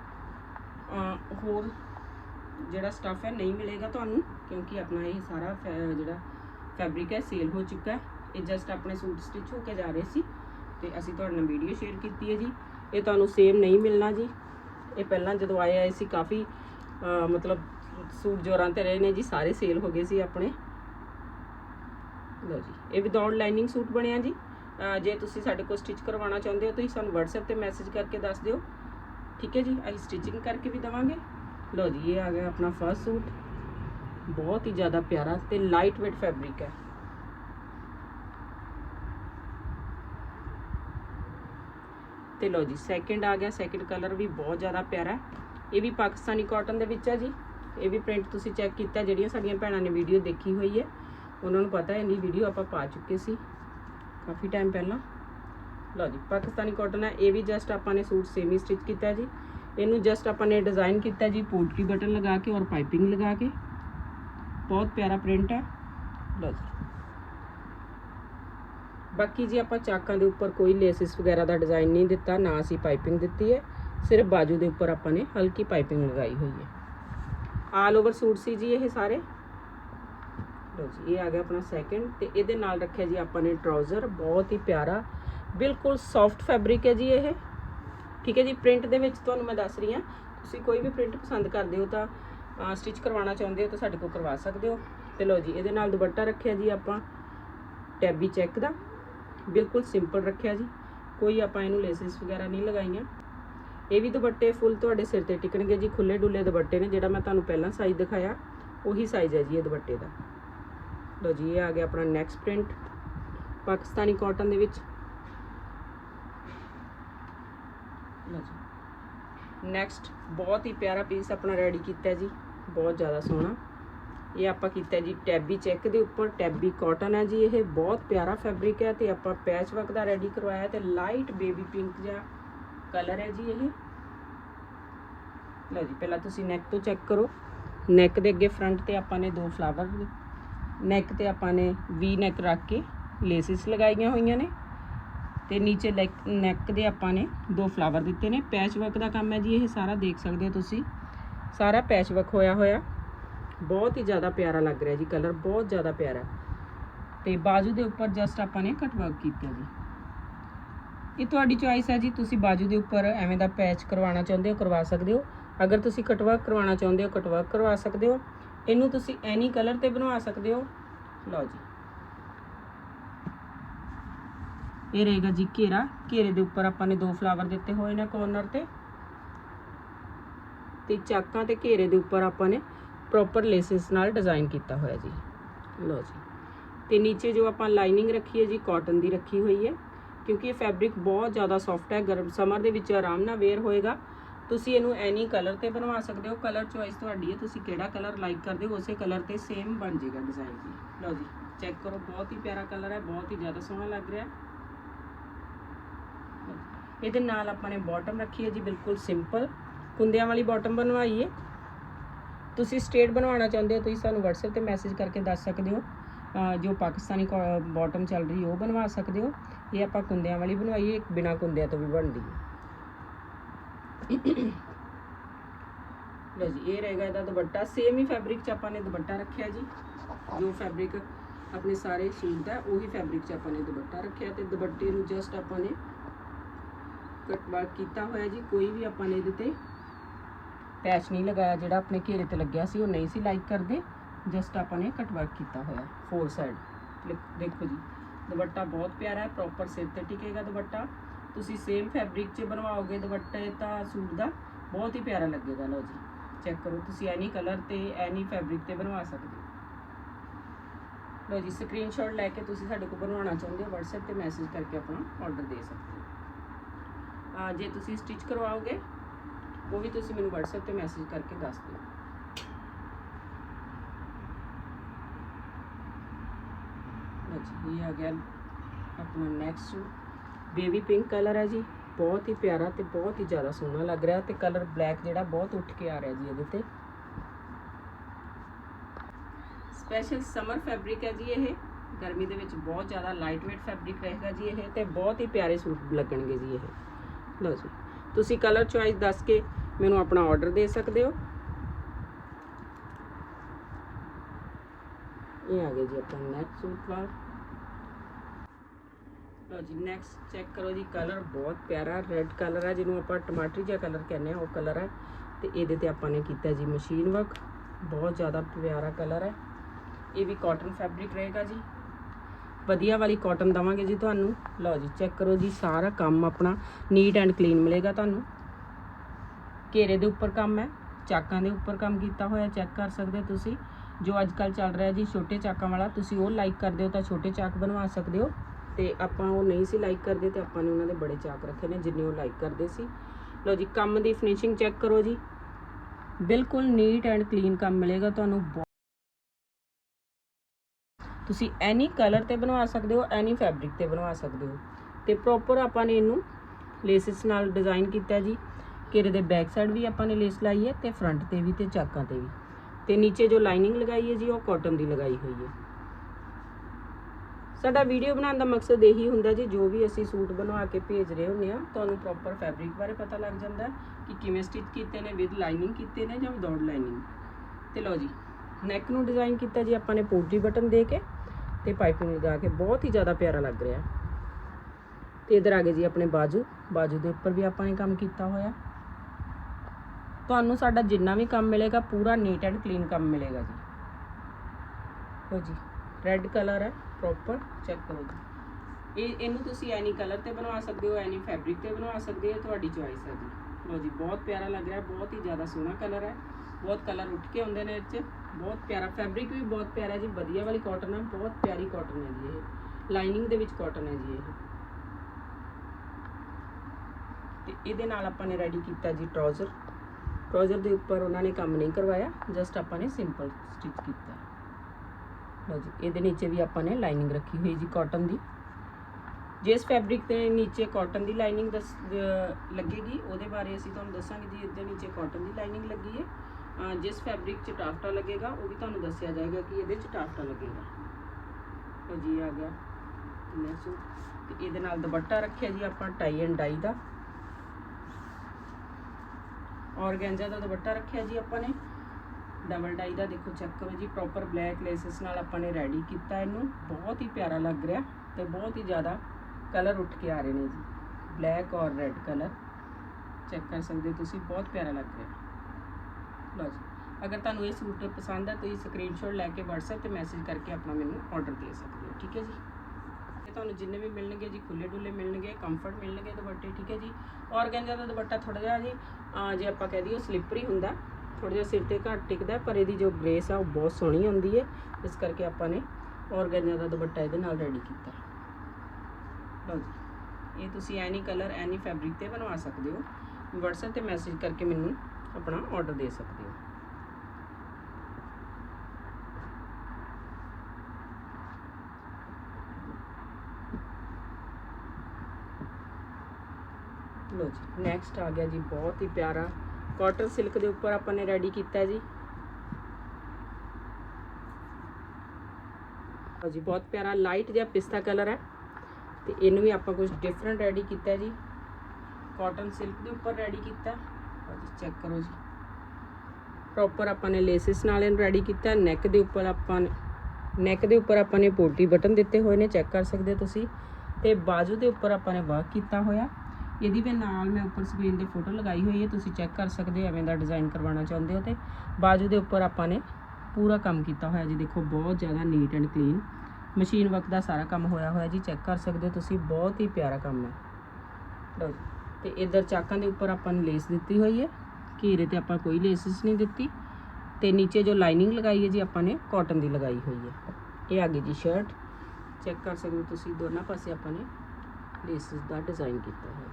ਹੋਰ ਜਿਹੜਾ ਸਟੱਫ ਹੈ ਨਹੀਂ ਮਿਲੇਗਾ ਤੁਹਾਨੂੰ, ਕਿਉਂਕਿ ਆਪਣਾ ਇਹ ਸਾਰਾ ਫੈ- ਜਿਹੜਾ ਫੈਬਰਿਕ ਹੈ ਸੇਲ ਹੋ ਚੁੱਕਾ ਹੈ। ਇਹ ਜਸਟ ਆਪਣੇ ਸੂਟ ਸਟਿਚ ਹੋ ਕੇ ਜਾ ਰਹੇ ਸੀ ਤੇ ਅਸੀਂ ਤੁਹਾਡੇ ਨਾਲ ਵੀਡੀਓ ਸ਼ੇਅਰ ਕੀਤੀ ਹੈ ਜੀ। ਇਹ ਤੁਹਾਨੂੰ ਸੇਮ ਨਹੀਂ ਮਿਲਣਾ ਜੀ। ਇਹ ਪਹਿਲਾਂ ਜਦੋਂ ਆਏ ਆਏ ਸੀ ਕਾਫੀ ਮਤਲਬ ਸੂਟ ਜੋਰਾਂ ਤੇ ਰਹੇ ਨੇ ਜੀ। ਸਾਰੇ ਸੇਲ ਹੋ ਗਏ ਸੀ ਆਪਣੇ। ਲਓ ਜੀ, ਇਹ ਵਿਦਆਊਟ ਲਾਈਨਿੰਗ ਸੂਟ ਬਣਿਆ ਜੀ। ਜੇ ਤੁਸੀਂ ਸਾਡੇ ਕੋਲ ਸਟਿਚ ਕਰਵਾਉਣਾ ਚਾਹੁੰਦੇ ਹੋ, ਤੁਸੀਂ ਸਾਨੂੰ WhatsApp ਤੇ ਮੈਸੇਜ ਕਰਕੇ ਦੱਸ ਦਿਓ। ਠੀਕ ਹੈ ਜੀ? ਅਸੀਂ ਸਟਿਚਿੰਗ ਕਰਕੇ ਵੀ ਦਵਾਂਗੇ। ਲਓ ਜੀ, ਇਹ ਆ ਗਿਆ ਆਪਣਾ ਫਰਸਟ ਸੂਟ। ਬਹੁਤ ਹੀ ਜ਼ਿਆਦਾ ਪਿਆਰਾ ਤੇ ਲਾਈਟ weight ਫੈਬਰਿਕ ਹੈ। ਤੇ ਲਓ ਜੀ ਸੈਕਿੰਡ ਆ ਗਿਆ। ਸੈਕਿੰਡ ਕਲਰ ਵੀ ਬਹੁਤ ਜ਼ਿਆਦਾ ਪਿਆਰਾ ਇਹ ਵੀ ਪਾਕਿਸਤਾਨੀ ਕਾਟਨ ਦੇ ਵਿੱਚ ਹੈ ਜੀ। ਇਹ ਵੀ ਪ੍ਰਿੰਟ ਤੁਸੀਂ ਚੈੱਕ ਕੀਤਾ, ਜਿਹੜੀਆਂ ਸਾਡੀਆਂ ਭੈਣਾਂ ਨੇ ਵੀਡੀਓ ਦੇਖੀ ਹੋਈ ਹੈ। ਉਹਨਾਂ ਨੂੰ ਪਤਾ ਹੈ, ਇੰਨੀ ਵੀਡੀਓ ਆਪਾਂ ਪਾ ਚੁੱਕੇ ਸੀ। ਕਾਫੀ ਟਾਈਮ ਪਹਿਲਾਂ। ਲਓ ਜੀ, ਪਾਕਿਸਤਾਨੀ ਕਾਟਨ ਹੈ ਇਹ ਵੀ ਜਸਟ ਆਪਾਂ ਨੇ ਸੂਟ ਸੇਮੀ ਸਟਿਚ ਕੀਤਾ ਜੀ। ਇਹਨੂੰ ਜਸਟ ਆਪਾਂ ਨੇ ਡਿਜ਼ਾਈਨ ਕੀਤਾ ਜੀ ਪੋਟਰੀ ਬਟਨ ਲਗਾ ਕੇ ਔਰ ਪਾਈਪਿੰਗ ਲਗਾ ਕੇ। ਬਹੁਤ ਪਿਆਰਾ ਪ੍ਰਿੰਟ ਹੈ ਲਓ ਜੀ। ਬਾਕੀ ਜੀ ਆਪਾਂ ਚਾਕਾਂ ਦੇ ਉੱਪਰ ਕੋਈ ਲੇਸਿਸ ਵਗੈਰਾ ਦਾ ਡਿਜ਼ਾਈਨ ਨਹੀਂ ਦਿੱਤਾ, ਨਾ ਅਸੀਂ ਪਾਈਪਿੰਗ ਦਿੱਤੀ ਹੈ। ਸਿਰਫ ਬਾਜੂ ਦੇ ਉੱਪਰ ਆਪਾਂ ਨੇ ਹਲਕੀ ਪਾਈਪਿੰਗ ਲਗਾਈ ਹੋਈ ਹੈ। ਆਲ ਓਵਰ ਸੂਟ ਸੀ ਜੀ ਇਹ ਸਾਰੇ। ਲਓ ਜੀ, ਇਹ ਆ ਗਿਆ ਆਪਣਾ ਸੈਕਿੰਡ ਤੇ ਇਹਦੇ ਨਾਲ ਰੱਖਿਆ ਜੀ ਆਪਾਂ ਨੇ ਟਰਾਊਜ਼ਰ ਬਹੁਤ ਹੀ ਪਿਆਰਾ, ਬਿਲਕੁਲ ਸੌਫਟ ਫੈਬਰਿਕ ਹੈ ਜੀ ਇਹ। ਠੀਕ ਹੈ ਜੀ ਪ੍ਰਿੰਟ ਦੇ ਵਿੱਚ ਤੁਹਾਨੂੰ ਮੈਂ ਦੱਸ ਰਹੀ ਹਾਂ, ਤੁਸੀਂ ਕੋਈ ਵੀ ਪ੍ਰਿੰਟ ਪਸੰਦ ਕਰਦੇ ਹੋ ਤਾਂ ਸਟਿਚ ਕਰਵਾਉਣਾ ਚਾਹੁੰਦੇ ਹੋ ਤਾਂ ਸਾਡੇ ਕੋਲ ਕਰਵਾ ਸਕਦੇ ਹੋ। ਤੇ ਲਓ ਜੀ, ਇਹਦੇ ਨਾਲ ਦੁਪੱਟਾ ਰੱਖਿਆ ਜੀ ਆਪਾਂ ਟੈਬੀ ਚੈੱਕ ਦਾ। ਬਿਲਕੁਲ ਸਿੰਪਲ ਰੱਖਿਆ ਜੀ, ਕੋਈ ਆਪਾਂ ਇਹਨੂੰ ਲੇਸਿਸ ਵਗੈਰਾ ਨਹੀਂ ਲਗਾਈਆਂ। ਇਹ ਵੀ ਦੁਪੱਟੇ ਫੁੱਲ ਤੁਹਾਡੇ ਸਿਰ ਤੇ ਟਿਕਣਗੇ ਜੀ ਖੁੱਲੇ ਡੁੱਲੇ ਦੁਪੱਟੇ ਨੇ, ਜਿਹੜਾ ਮੈਂ ਤੁਹਾਨੂੰ ਪਹਿਲਾਂ ਸਾਈਜ਼ ਦਿਖਾਇਆ, ਉਹੀ ਸਾਈਜ਼ ਹੈ ਜੀ ਇਹ ਦੁਪੱਟੇ ਦਾ। ਲਓ ਜੀ, ਇਹ ਆ ਗਿਆ ਆਪਣਾ ਨੈਕਸਟ ਪ੍ਰਿੰਟ ਪਾਕਿਸਤਾਨੀ ਕਾਟਨ ਦੇ ਵਿੱਚ। ਲਓ ਜੀ। ਨੈਕਸਟ ਬਹੁਤ ਹੀ ਪਿਆਰਾ ਪੀਸ ਆਪਣਾ ਰੈਡੀ ਕੀਤਾ ਜੀ, ਬਹੁਤ ਜ਼ਿਆਦਾ ਸੋਹਣਾ। ਇਹ ਆਪਾਂ ਕੀਤਾ ਜੀ ਟੈਬੀ ਚੈੱਕ ਦੇ ਉੱਪਰ ਟੈਬੀ ਕਾਟਨ ਹੈ ਜੀ ਇਹ, ਬਹੁਤ ਪਿਆਰਾ ਫੈਬਰਿਕ ਹੈ ਤੇ ਆਪਾਂ ਪੈਚ ਵਰਕ ਦਾ ਰੈਡੀ ਕਰਵਾਇਆ ਤੇ ਲਾਈਟ ਬੇਬੀ ਪਿੰਕ ਜਿਹਾ ਕਲਰ ਹੈ ਜੀ ਇਹ। ਲਓ ਜੀ, ਪਹਿਲਾਂ ਤੁਸੀਂ ਨੈਕ ਤੋਂ ਚੈੱਕ ਕਰੋ। ਨੈਕ ਦੇ ਅੱਗੇ ਫਰੰਟ ਤੇ ਆਪਾਂ ਨੇ ਦੋ ਫਲਾਵਰ ਨੈਕ ਤੇ ਆਪਾਂ ਨੇ ਵੀ ਨੈਕ ਰੱਖ ਕੇ ਲੇਸਿਸ ਲਗਾਈਆਂ ਹੋਈਆਂ ਨੇ। ਤੇ ਨੀਚੇ ਨੈਕ ਦੇ ਆਪਾਂ ਨੇ ਦੋ ਫਲਾਵਰ ਦਿੱਤੇ ਨੇ। ਪੈਚ ਵਰਕ ਦਾ ਕੰਮ ਹੈ ਜੀ, ਇਹ ਸਾਰਾ ਦੇਖ ਸਕਦੇ ਹੋ ਤੁਸੀਂ। ਸਾਰਾ ਪੈਚ ਵਰਕ ਹੋਇਆ ਹੋਇਆ। ਬਹੁਤ ਹੀ ਜ਼ਿਆਦਾ ਪਿਆਰਾ ਲੱਗ ਰਿਹਾ ਜੀ ਕਲਰ ਬਹੁਤ ਜ਼ਿਆਦਾ ਪਿਆਰਾ। ਤੇ ਬਾਜੂ ਦੇ ਉੱਪਰ ਜਸਟ ਆਪਾਂ ਨੇ ਕਟ ਵਰਕ ਕੀਤਾ ਜੀ। ਇਹ ਤੁਹਾਡੀ ਚੁਆਇਸ ਹੈ ਜੀ, ਤੁਸੀਂ ਬਾਜੂ ਦੇ ਉੱਪਰ ਐਵੇਂ ਦਾ ਪੈਚ ਕਰਵਾਉਣਾ ਚਾਹੁੰਦੇ ਹੋ, ਕਰਵਾ ਸਕਦੇ ਹੋ। ਅਗਰ ਤੁਸੀਂ ਕਟ ਵਰਕ ਕਰਵਾਉਣਾ ਚਾਹੁੰਦੇ ਹੋ ਕਟ ਵਰਕ ਕਰਵਾ ਸਕਦੇ ਹੋ। ਇਹਨੂੰ ਤੁਸੀਂ ਐਨੀ ਕਲਰ ਤੇ ਬਣਵਾ ਸਕਦੇ ਹੋ। ਲਓ ਜੀ। ਇਹ ਰਹੇਗਾ ਜੀ ਘੇਰਾ। ਘੇਰੇ ਦੇ ਉੱਪਰ ਆਪਾਂ ਨੇ ਦੋ ਫਲਾਵਰ ਦਿੱਤੇ ਹੋਏ ਨੇ ਕੋਰਨਰ ਤੇ। ਤੇ ਚਾਕਾਂ ਤੇ ਘੇਰੇ ਦੇ ਉੱਪਰ ਆਪਾਂ ਨੇ ਪ੍ਰੋਪਰ ਲੇਸਿਸ ਨਾਲ ਡਿਜ਼ਾਈਨ ਕੀਤਾ ਹੋਇਆ ਜੀ। ਲਓ ਜੀ। ਤੇ ਨੀਚੇ ਜੋ ਆਪਾਂ ਲਾਈਨਿੰਗ ਰੱਖੀ ਹੈ ਜੀ ਕਾਟਨ ਦੀ ਰੱਖੀ ਹੋਈ ਹੈ। ਕਿਉਂਕਿ ਇਹ ਫੈਬਰਿਕ ਬਹੁਤ ਜ਼ਿਆਦਾ ਸੌਫਟ ਹੈ। ਗਰਮ ਸਮਰ ਦੇ ਵਿੱਚ ਆਰਾਮ ਨਾਲ ਵੇਅਰ ਹੋਏਗਾ। ਤੁਸੀਂ ਇਹਨੂੰ ਐਨੀ ਕਲਰ ਤੇ ਬਣਵਾ ਸਕਦੇ ਹੋ ਕਲਰ ਚੁਆਇਸ ਤੁਹਾਡੀ ਹੈ, ਤੁਸੀਂ ਕਿਹੜਾ ਕਲਰ ਲਾਈਕ ਕਰਦੇ ਹੋ, ਉਸੇ ਕਲਰ ਤੇ ਸੇਮ ਬਣ ਜਾਏਗਾ ਡਿਜ਼ਾਈਨ ਜੀ ਲਓ ਜੀ ਚੈੱਕ ਕਰੋ, ਬਹੁਤ ਹੀ ਪਿਆਰਾ ਕਲਰ ਹੈ, ਬਹੁਤ ਹੀ ਜ਼ਿਆਦਾ ਸੋਹਣਾ ਲੱਗ ਰਿਹਾ। ਇਹਦੇ ਨਾਲ ਆਪਾਂ ਨੇ ਬਾਟਮ ਰੱਖੀ ਹੈ ਜੀ, ਬਿਲਕੁਲ ਸਿੰਪਲ ਕੁੰਦਿਆਂ ਵਾਲੀ ਬਾਟਮ ਬਣਵਾਈ ਹੈ। ਤੁਸੀਂ ਸਟੇਟ ਬਣਵਾਉਣਾ ਚਾਹੁੰਦੇ ਹੋ, ਤੁਸੀਂ ਸਾਨੂੰ WhatsApp ਤੇ ਮੈਸੇਜ ਕਰਕੇ ਦੱਸ ਸਕਦੇ ਹੋ ਜੋ ਪਾਕਿਸਤਾਨੀ ਬਾਟਮ ਚੱਲ ਰਹੀ ਉਹ ਬਣਵਾ ਸਕਦੇ ਹੋ। ਇਹ ਆਪਾਂ ਕੁੰਦਿਆਂ ਵਾਲੀ ਬਣਵਾਈ ਹੈ, ਇੱਕ ਬਿਨਾ ਕੁੰਦਿਆਂ ਤੋਂ ਵੀ ਬਣਦੀ ਹੈ। ਲਓ ਜੀ, ਇਹ ਰਹੇਗਾ ਇਹਦਾ ਦੁਪੱਟਾ। ਸੇਮ ਹੀ ਫੈਬਰਿਕ ਚ ਆਪਾਂ ਨੇ ਦੁਪੱਟਾ ਰੱਖਿਆ ਜੀ। ਜੋ ਫੈਬਰਿਕ ਆਪਣੇ ਸਾਰੇ ਸੂਟ ਦਾ ਉਹੀ ਫੈਬਰਿਕ ਚ ਆਪਾਂ ਨੇ ਦੁਪੱਟਾ ਰੱਖਿਆ ਤੇ ਦੁਪੱਟੇ ਨੂੰ ਜਸਟ ਆਪਾਂ ਨੇ ਕਟ ਵਰਕ ਕੀਤਾ ਹੋਇਆ ਜੀ। ਕੋਈ ਵੀ ਆਪਾਂ ਨੇ ਇਹਦੇ ਤੇ ਪੈਚ ਨਹੀਂ ਲਗਾਇਆ, ਜਿਹੜਾ ਆਪਣੇ ਘੇਰੇ ਤੇ ਲੱਗਿਆ ਸੀ, ਉਹ ਨਹੀਂ ਸੀ ਲਾਈਕ ਕਰਦੇ। ਜਸਟ ਆਪਾਂ ਨੇ ਕਟ ਵਰਕ ਕੀਤਾ ਹੋਇਆ ਫੋਰ ਸਾਈਡ ਦੇਖੋ ਜੀ, ਦੁਪੱਟਾ ਬਹੁਤ ਪਿਆਰਾ ਹੈ ਪ੍ਰੋਪਰ ਸਿਰ ਤੇ ਟਿਕੇਗਾ ਦੁਪੱਟਾ। ਤੁਸੀਂ ਸੇਮ ਫੈਬਰਿਕ 'ਚ ਬਣਵਾਓਗੇ ਦੁਪੱਟੇ ਤਾਂ ਸੂਟ ਦਾ ਬਹੁਤ ਹੀ ਪਿਆਰਾ ਲੱਗੇਗਾ, ਲਓ ਜੀ। ਚੈੱਕ ਕਰੋ, ਤੁਸੀਂ ਐਨੀ ਕਲਰ ਤੇ ਐਨੀ ਫੈਬਰਿਕ ਤੇ ਬਣਵਾ ਸਕਦੇ ਹੋ। ਲਓ ਜੀ ਸਕਰੀਨਸ਼ਾਟ ਲੈ ਕੇ ਤੁਸੀਂ ਸਾਡੇ ਕੋਲ ਬਣਵਾਉਣਾ ਚਾਹੁੰਦੇ ਹੋ, WhatsApp ਤੇ ਮੈਸੇਜ ਕਰਕੇ ਆਪਣਾ ਆਰਡਰ ਦੇ ਸਕਦੇ ਹੋ। ਆ ਜੇ ਤੁਸੀਂ ਸਟਿਚ ਕਰਵਾਓਗੇ, ਉਹ ਵੀ ਤੁਸੀਂ ਮੈਨੂੰ WhatsApp ਤੇ ਮੈਸੇਜ ਕਰਕੇ ਦੱਸ ਦਿਓ। ਲਓ ਜੀ, ਇਹ ਆ ਗਿਆ ਆਪਣਾ ਨੈਕਸਟ ਬੇਬੀ ਪਿੰਕ ਕਲਰ ਹੈ ਜੀ। ਬਹੁਤ ਹੀ ਪਿਆਰਾ ਤੇ ਬਹੁਤ ਹੀ ਜ਼ਿਆਦਾ ਸੋਹਣਾ ਲੱਗ ਰਿਹਾ ਤੇ ਕਲਰ ਬਲੈਕ ਜਿਹੜਾ ਬਹੁਤ ਉੱਠ ਕੇ ਆ ਰਿਹਾ ਜੀ ਇਹਦੇ ਤੇ। ਸਪੈਸ਼ਲ ਸਮਰ ਫੈਬਰਿਕ ਹੈ ਜੀ ਇਹ। ਗਰਮੀ ਦੇ ਵਿੱਚ ਬਹੁਤ ਜ਼ਿਆਦਾ ਲਾਈਟ weight ਫੈਬਰਿਕ ਰਹੇਗਾ ਜੀ ਇਹ ਤੇ ਬਹੁਤ ਹੀ ਪਿਆਰੇ ਸੂਟ ਲੱਗਣਗੇ ਜੀ ਇਹ। ਲਓ ਜੀ, ਤੁਸੀਂ ਕਲਰ ਚੁਆਇਸ ਦੱਸ ਕੇ ਮੈਨੂੰ ਆਪਣਾ ਆਰਡਰ ਦੇ ਸਕਦੇ ਹੋ। ਇਹ ਆ ਗਏ ਜੀ ਆਪਣਾ ਨੈਕਸਟ ਸੂਟ ਵਾਰ ਲਓ ਜੀ ਨੈਕਸਟ ਚੈੱਕ ਕਰੋ ਜੀ ਕਲਰ ਬਹੁਤ ਪਿਆਰਾ ਰੈੱਡ ਕਲਰ ਹੈ ਜਿਹਨੂੰ ਆਪਾਂ ਟਮਾਟਰੀ ਜਿਹਾ ਕਲਰ ਕਹਿੰਦੇ ਆ ਉਹ ਕਲਰ ਹੈ ਤੇ ਇਹਦੇ ਤੇ ਆਪਾਂ ਨੇ ਕੀਤਾ ਜੀ ਮਸ਼ੀਨ ਵਰਕ ਬਹੁਤ ਜ਼ਿਆਦਾ ਪਿਆਰਾ ਕਲਰ ਹੈ ਇਹ ਵੀ ਕਾਟਨ ਫੈਬਰਿਕ ਰਹੇਗਾ ਜੀ। ਵਧੀਆ ਵਾਲੀ ਕਾਟਨ ਦਵਾਂਗੇ ਜੀ ਤੁਹਾਨੂੰ। ਲਓ ਜੀ ਚੈੱਕ ਕਰੋ ਜੀ, ਸਾਰਾ ਕੰਮ ਆਪਣਾ ਨੀਟ ਐਂਡ ਕਲੀਨ ਮਿਲੇਗਾ ਤੁਹਾਨੂੰ। ਘੇਰੇ ਦੇ ਉੱਪਰ ਕੰਮ ਹੈ, ਚਾਕਾਂ ਦੇ ਉੱਪਰ ਕੰਮ ਕੀਤਾ ਹੋਇਆ ਚੈੱਕ ਕਰ ਸਕਦੇ ਹੋ ਤੁਸੀਂ। ਜੋ ਅੱਜ ਕੱਲ ਚੱਲ ਰਿਹਾ ਜੀ, ਛੋਟੇ ਚਾਕਾਂ ਵਾਲਾ, ਤੁਸੀਂ ਉਹ ਲਾਈਕ ਕਰਦੇ ਹੋ ਤਾਂ ਛੋਟੇ ਚਾਕ ਬਣਵਾ ਸਕਦੇ ਹੋ। ਤੇ ਆਪਾਂ ਉਹ ਨਹੀਂ ਸੀ ਲਾਈਕ ਕਰਦੇ ਤੇ ਆਪਾਂ ਨੇ ਉਹਨਾਂ ਦੇ ਬੜੇ ਚਾਕ ਰੱਖੇ ਨੇ ਜਿੰਨੇ ਉਹ ਲਾਈਕ ਕਰਦੇ ਸੀ। ਲਓ ਜੀ, ਕੰਮ ਦੀ ਫਿਨਿਸ਼ਿੰਗ ਚੈੱਕ ਕਰੋ ਜੀ। ਬਿਲਕੁਲ ਨੀਟ ਐਂਡ ਕਲੀਨ ਕੰਮ ਮਿਲੇਗਾ ਤੁਹਾਨੂੰ। ਬਹੁਤ- ਤੁਸੀਂ ਐਨੀ ਕਲਰ ਤੇ ਬਣਵਾ ਸਕਦੇ ਹੋ ਐਨੀ ਫੈਬਰਿਕ ਤੇ ਬਣਵਾ ਸਕਦੇ ਹੋ। ਤੇ ਪ੍ਰੋਪਰ ਆਪਾਂ ਨੇ ਇਹਨੂੰ ਲੇਸਿਸ ਨਾਲ ਡਿਜ਼ਾਈਨ ਕੀਤਾ ਜੀ। ਘੇਰੇ ਦੇ ਬੈਕ ਸਾਈਡ ਵੀ ਆਪਾਂ ਨੇ ਲੇਸ ਲਾਈ ਹੈ ਤੇ ਫਰੰਟ ਤੇ ਵੀ ਤੇ ਚਾਕਾਂ ਤੇ ਵੀ। ਤੇ ਨੀਚੇ ਜੋ ਲਾਈਨਿੰਗ ਲਗਾਈ ਹੈ ਜੀ, ਉਹ ਕਾਟਨ ਦੀ ਲਗਾਈ ਹੋਈ ਹੈ। ਸਾਡਾ ਵੀਡੀਓ ਬਣਾਉਣ ਦਾ ਮਕਸਦ ਇਹੀ ਹੁੰਦਾ ਜੀ, ਜੋ ਵੀ ਅਸੀਂ ਸੂਟ ਬਣਵਾ ਕੇ ਭੇਜ ਰਹੇ ਹੁੰਦੇ ਆ ਤੁਹਾਨੂੰ ਪ੍ਰੋਪਰ ਫੈਬਰਿਕ ਬਾਰੇ ਪਤਾ ਲੱਗ ਜਾਂਦਾ ਕਿ ਕਿਵੇਂ ਸਟਿਚ ਕੀਤੇ ਨੇ ਵਿਦ ਲਾਈਨਿੰਗ ਕੀਤੇ ਨੇ ਜਾਂ ਵਿਦਆਊਟ ਲਾਈਨਿੰਗ ਤੇ ਲਓ ਜੀ ਨੈਕ ਨੂੰ ਡਿਜ਼ਾਈਨ ਕੀਤਾ ਜੀ ਆਪਾਂ ਨੇ ਪੋਟਰੀ ਬਟਨ ਦੇ ਕੇ ਤੇ ਪਾਈਪਿੰਗ ਲਗਾ ਕੇ, ਬਹੁਤ ਹੀ ਜ਼ਿਆਦਾ ਪਿਆਰਾ ਲੱਗ ਰਿਹਾ। ਤੇ ਇਧਰ ਆ ਗਏ ਜੀ ਆਪਣੇ ਬਾਜੂ ਬਾਜੂ ਦੇ ਉੱਪਰ ਵੀ ਆਪਾਂ ਨੇ ਕੰਮ ਕੀਤਾ ਹੋਇਆ। ਤੁਹਾਨੂੰ ਸਾਡਾ ਜਿੰਨਾ ਵੀ ਕੰਮ ਮਿਲੇਗਾ, ਪੂਰਾ ਨੀਟ ਐਂਡ ਕਲੀਨ ਕੰਮ ਮਿਲੇਗਾ ਜੀ। ਲਓ ਜੀ ਰੈੱਡ ਕਲਰ ਹੈ। ਪ੍ਰੋਪਰ ਚੈੱਕ ਕਰੋ ਜੀ ਇਹ, ਇਹਨੂੰ ਤੁਸੀਂ ਐਨੀ ਕਲਰ ਤੇ ਬਣਵਾ ਸਕਦੇ ਹੋ, ਐਨੀ ਫੈਬਰਿਕ ਤੇ ਬਣਵਾ ਸਕਦੇ ਹੋ ਤੁਹਾਡੀ ਚੋਇਸ ਹੈ ਜੀ। ਲਓ ਜੀ, ਬਹੁਤ ਪਿਆਰਾ ਲੱਗ ਰਿਹਾ, ਬਹੁਤ ਹੀ ਜ਼ਿਆਦਾ ਸੋਹਣਾ ਕਲਰ ਹੈ। ਬਹੁਤ ਕਲਰ ਉੱਠ ਕੇ ਆਉਂਦੇ ਨੇ ਇਹ 'ਚ। ਬਹੁਤ ਪਿਆਰਾ ਫੈਬਰਿਕ ਵੀ ਬਹੁਤ ਪਿਆਰਾ ਜੀ, ਵਧੀਆ ਵਾਲੀ ਕਾਟਨ ਹੈ ਬਹੁਤ ਪਿਆਰੀ ਕਾਟਨ ਹੈ ਜੀ ਇਹ। ਲਾਈਨਿੰਗ ਦੇ ਵਿੱਚ ਕਾਟਨ ਹੈ ਜੀ ਇਹ। ਤੇ ਇਹਦੇ ਨਾਲ ਆਪਾਂ ਨੇ ਰੈਡੀ ਕੀਤਾ ਜੀ ਟਰਾਊਜ਼ਰ ਟਰਾਊਜ਼ਰ ਦੇ ਉੱਪਰ ਉਹਨਾਂ ਨੇ ਕੰਮ ਨਹੀਂ ਕਰਵਾਇਆ ਜਸਟ ਆਪਾਂ ਨੇ ਸਿੰਪਲ ਸਟਿਚ ਕੀਤਾ। ਲਓ ਜੀ, ਇਹਦੇ ਨੀਚੇ ਵੀ ਆਪਾਂ ਨੇ ਲਾਈਨਿੰਗ ਰੱਖੀ ਹੋਈ ਜੀ ਕਾਟਨ ਦੀ। ਜਿਸ ਫੈਬਰਿਕ ਦੇ ਨੀਚੇ ਕਾਟਨ ਦੀ ਲਾਈਨਿੰਗ ਦੱਸ ਲੱਗੇਗੀ, ਉਹਦੇ ਬਾਰੇ ਅਸੀਂ ਤੁਹਾਨੂੰ ਦੱਸਾਂਗੇ ਜੀ, ਇਹਦੇ ਨੀਚੇ ਕਾਟਨ ਦੀ ਲਾਈਨਿੰਗ ਲੱਗੀ ਹੈ। ਜਿਸ ਫੈਬਰਿਕ 'ਚ ਟਾਫਟਾ ਲੱਗੇਗਾ, ਉਹ ਵੀ ਤੁਹਾਨੂੰ ਦੱਸਿਆ ਜਾਏਗਾ ਕਿ ਇਹਦੇ 'ਚ ਟਾਫਟਾ ਲੱਗੇਗਾ। ਲਓ ਜੀ ਆ ਗਿਆ। ਕਿੰਨਾ ਤੇ ਇਹਦੇ ਨਾਲ ਦੁਪੱਟਾ ਰੱਖਿਆ ਜੀ ਆਪਾਂ ਟਾਈ ਐਂਡ ਡਾਈ ਦਾ। ਔਰਗੈਂਜਾ ਦਾ ਦੁਪੱਟਾ ਰੱਖਿਆ ਜੀ ਆਪਾਂ ਨੇ। ਡਬਲ ਡਾਈ ਦਾ ਦੇਖੋ ਚੈੱਕ ਕਰੋ ਜੀ ਪ੍ਰੋਪਰ ਬਲੈਕ ਲੇਸਸ ਨਾਲ ਆਪਾਂ ਨੇ ਰੈਡੀ ਕੀਤਾ ਇਹਨੂੰ। ਬਹੁਤ ਹੀ ਪਿਆਰਾ ਲੱਗ ਰਿਹਾ ਤੇ ਬਹੁਤ ਹੀ ਜ਼ਿਆਦਾ ਕਲਰ ਉੱਠ ਕੇ ਆ ਰਹੇ ਨੇ ਜੀ। ਬਲੈਕ ਔਰ ਰੈੱਡ ਕਲਰ ਚੈੱਕ ਕਰ ਸਕਦੇ ਹੋ ਤੁਸੀਂ, ਬਹੁਤ ਪਿਆਰਾ ਲੱਗ ਰਿਹਾ। ਲਓ ਜੀ, ਅਗਰ ਤੁਹਾਨੂੰ ਇਹ ਸੂਟ ਪਸੰਦ ਹੈ ਤੁਸੀਂ ਸਕਰੀਨਸ਼ਾਟ ਲੈ ਕੇ WhatsApp ਤੇ ਮੈਸੇਜ ਕਰਕੇ ਆਪਣਾ ਮੈਨੂੰ ਆਰਡਰ ਦੇ ਸਕਦੇ ਹੋ, ਠੀਕ ਹੈ ਜੀ? ਤੇ ਤੁਹਾਨੂੰ ਜਿੰਨੇ ਵੀ ਮਿਲਣਗੇ ਜੀ ਖੁੱਲੇ ਡੁੱਲੇ ਮਿਲਣਗੇ ਕੰਫਰਟ ਮਿਲਣਗੇ ਦੁਪੱਟੇ, ਠੀਕ ਹੈ ਜੀ? ਔਰਗੈਂਜਾ ਦਾ ਦੁਪੱਟਾ ਥੋੜਾ ਜਿਹਾ ਜੀ ਜੇ ਆਪਾਂ ਕਹਿ ਦਈਏ ਸਲਿੱਪਰੀ ਹੁੰਦਾ ਥੋੜਾ ਜਿਹਾ ਸਿਰ ਤੇ ਘੱਟ ਟਿਕਦਾ ਪਰ ਇਹਦੀ ਜੋ ਗ੍ਰੇਸ ਆ, ਉਹ ਬਹੁਤ ਸੋਹਣੀ ਹੁੰਦੀ ਹੈ। ਇਸ ਕਰਕੇ ਆਪਾਂ ਨੇ ਔਰਗੈਂਜਾ ਦਾ ਦੁਪੱਟਾ ਇਹਦੇ ਨਾਲ ਰੈਡੀ ਕੀਤਾ। ਲਓ ਜੀ, ਇਹ ਤੁਸੀਂ ਐਨੀ ਕਲਰ ਐਨੀ ਫੈਬਰਿਕ ਤੇ ਬਣਵਾ ਸਕਦੇ ਹੋ। WhatsApp ਤੇ ਮੈਸੇਜ ਕਰਕੇ ਮੈਨੂੰ ਆਪਣਾ ਆਰਡਰ ਦੇ ਸਕਦੇ ਹੋ। ਲੋ ਜੀ ਨੈਕਸਟ ਆ ਗਿਆ ਜੀ ਬਹੁਤ ਹੀ ਪਿਆਰਾ ਕਾਟਨ ਸਿਲਕ ਦੇ ਉੱਪਰ ਆਪਾਂ ਨੇ ਰੈਡੀ ਕੀਤਾ ਜੀ। ਲਓ ਜੀ, ਬਹੁਤ ਪਿਆਰਾ ਲਾਈਟ ਜਿਹਾ ਪਿਸਤਾ ਕਲਰ ਹੈ। ਤੇ ਇਹਨੂੰ ਵੀ ਆਪਾਂ ਕੁਝ ਡਿਫਰੈਂਟ ਰੈਡੀ ਕੀਤਾ ਜੀ। ਕਾਟਨ ਸਿਲਕ ਦੇ ਉੱਪਰ ਰੈਡੀ ਕੀਤਾ। ਜੀ ਚੈੱਕ ਕਰੋ ਜੀ। ਪ੍ਰੋਪਰ ਆਪਾਂ ਨੇ ਲੇਸਿਸ ਨਾਲ ਇਹਨੂੰ ਰੈਡੀ ਕੀਤਾ। ਨੈਕ ਦੇ ਉੱਪਰ ਆਪਾਂ ਨੇ ਨੈਕ ਦੇ ਉੱਪਰ ਆਪਾਂ ਨੇ ਪੋਟੀ ਬਟਨ ਦਿੱਤੇ ਹੋਏ ਨੇ। ਚੈੱਕ ਕਰ ਸਕਦੇ ਤੁਸੀਂ। ਤੇ ਬਾਜੂ ਦੇ ਉੱਪਰ ਆਪਾਂ ਨੇ ਵਰਕ ਕੀਤਾ ਹੋਇਆ। ਇਹਦੀ ਵੀ ਨਾਲ ਮੈਂ ਉੱਪਰ ਸਕਰੀਨ ਤੇ ਫੋਟੋ ਲਗਾਈ ਹੋਈ ਹੈ, ਤੁਸੀਂ ਚੈੱਕ ਕਰ ਸਕਦੇ ਹੋ, ਐਵੇਂ ਦਾ ਡਿਜ਼ਾਈਨ ਕਰਵਾਉਣਾ ਚਾਹੁੰਦੇ ਹੋ ਤੇ ਬਾਜੂ ਦੇ ਉੱਪਰ ਆਪਾਂ ਨੇ ਪੂਰਾ ਕੰਮ ਕੀਤਾ ਹੋਇਆ ਜੀ, ਦੇਖੋ ਬਹੁਤ ਜ਼ਿਆਦਾ neat and clean machine work ਦਾ ਸਾਰਾ ਕੰਮ ਹੋਇਆ ਹੋਇਆ ਜੀ ਚੈੱਕ ਕਰ ਸਕਦੇ ਹੋ ਤੁਸੀਂ, ਬਹੁਤ ਹੀ ਪਿਆਰਾ ਕੰਮ ਹੈ। ਲਓ ਜੀ, ਤੇ ਇਧਰ ਚਾਕਾਂ ਦੇ ਉੱਪਰ ਆਪਾਂ ਨੇ ਲੇਸ ਦਿੱਤੀ ਹੋਈ ਹੈ, ਘੇਰੇ ਤੇ ਆਪਾਂ ਕੋਈ ਲੇਸਿਸ ਨਹੀਂ ਦਿੱਤੀ। ਤੇ ਨੀਚੇ ਜੋ ਲਾਈਨਿੰਗ ਲਗਾਈ ਹੈ ਜੀ, ਆਪਾਂ ਨੇ ਕਾਟਨ ਦੀ ਲਗਾਈ ਹੋਈ ਹੈ। ਇਹ ਆ ਗਈ ਜੀ ਸ਼ਰਟ ਚੈੱਕ ਕਰ ਸਕਦੇ ਹੋ ਤੁਸੀਂ, ਦੋਨਾਂ ਪਾਸੇ ਆਪਾਂ ਨੇ ਲੇਸਿਸ ਦਾ ਡਿਜ਼ਾਈਨ ਕੀਤਾ ਹੋਇਆ।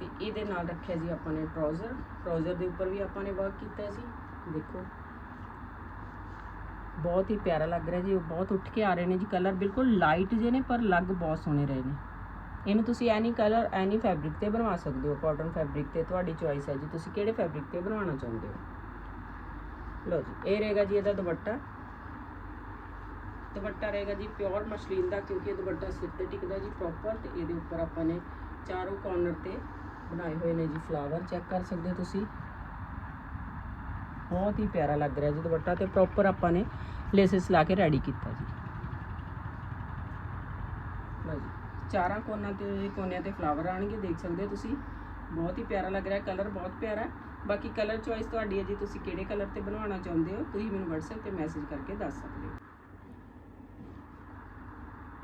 ਤੇ ਇਹਦੇ ਨਾਲ ਰੱਖਿਆ ਜੀ ਆਪਾਂ ਨੇ ਟਰਾਊਜ਼ਰ ਟਰਾਊਜ਼ਰ ਦੇ ਉੱਪਰ ਵੀ ਆਪਾਂ ਨੇ ਵਰਕ ਕੀਤਾ ਸੀ। ਦੇਖੋ। ਬਹੁਤ ਹੀ ਪਿਆਰਾ ਲੱਗ ਰਿਹਾ ਜੀ। ਉਹ ਬਹੁਤ ਉੱਠ ਕੇ ਆ ਰਹੇ ਨੇ ਜੀ। ਕਲਰ ਬਿਲਕੁਲ ਲਾਈਟ ਜੇ ਨੇ, ਪਰ ਲੱਗ ਬਹੁਤ ਸੋਹਣੇ ਰਹੇ ਨੇ। ਇਹਨੂੰ ਤੁਸੀਂ ਐਨੀ ਕਲਰ ਐਨੀ ਫੈਬਰਿਕ ਤੇ ਬਣਵਾ ਸਕਦੇ ਹੋ। ਕਾਟਨ ਫੈਬਰਿਕ ਤੇ ਤੁਹਾਡੀ ਚੋਇਸ ਹੈ ਜੀ। ਤੁਸੀਂ ਕਿਹੜੇ ਫੈਬਰਿਕ ਤੇ ਬਣਵਾਉਣਾ ਚਾਹੁੰਦੇ ਹੋ? ਲਓ ਜੀ। ਇਹ ਰਹੇਗਾ ਜੀ ਇਹਦਾ ਦੁਪੱਟਾ। ਦੁਪੱਟਾ ਰਹੇਗਾ ਜੀ ਪਿਓਰ ਮਸ਼ਲੀਨ ਦਾ, ਕਿਉਂਕਿ ਇਹ ਦੁਪੱਟਾ ਸਿਰ ਤੇ ਟਿਕਦਾ ਜੀ ਪ੍ਰੋਪਰ ਤੇ ਇਹਦੇ ਉੱਪਰ ਆਪਾਂ ਨੇ ਚਾਰੋਂ ਕਾਰਨਰ ਤੇ ਬਣਾਏ ਹੋਏ ਨੇ ਜੀ ਫਲਾਵਰ ਚੈੱਕ ਕਰ ਸਕਦੇ ਹੋ ਤੁਸੀਂ। ਬਹੁਤ ਹੀ ਪਿਆਰਾ ਲੱਗ ਰਿਹਾ ਜੀ ਦੁਪੱਟਾ ਤੇ ਪ੍ਰੋਪਰ ਆਪਾਂ ਨੇ ਲੇਸਿਸ ਲਾ ਕੇ ਰੈਡੀ ਕੀਤਾ ਜੀ। ਲਓ ਜੀ, ਚਾਰਾਂ ਕੋਨਾਂ ਤੇ, ਕੋਨਿਆਂ ਤੇ ਫਲਾਵਰ ਆਣਗੇ, ਦੇਖ ਸਕਦੇ ਹੋ ਤੁਸੀਂ। ਬਹੁਤ ਹੀ ਪਿਆਰਾ ਲੱਗ ਰਿਹਾ ਕਲਰ ਬਹੁਤ ਪਿਆਰਾ। ਬਾਕੀ ਕਲਰ ਚੋਇਸ ਤੁਹਾਡੀ ਹੈ ਜੀ, ਤੁਸੀਂ ਕਿਹੜੇ ਕਲਰ ਤੇ ਬਣਵਾਉਣਾ ਚਾਹੁੰਦੇ ਹੋ, ਤੁਸੀਂ ਮੈਨੂੰ WhatsApp ਤੇ ਮੈਸੇਜ ਕਰਕੇ ਦੱਸ ਸਕਦੇ ਹੋ।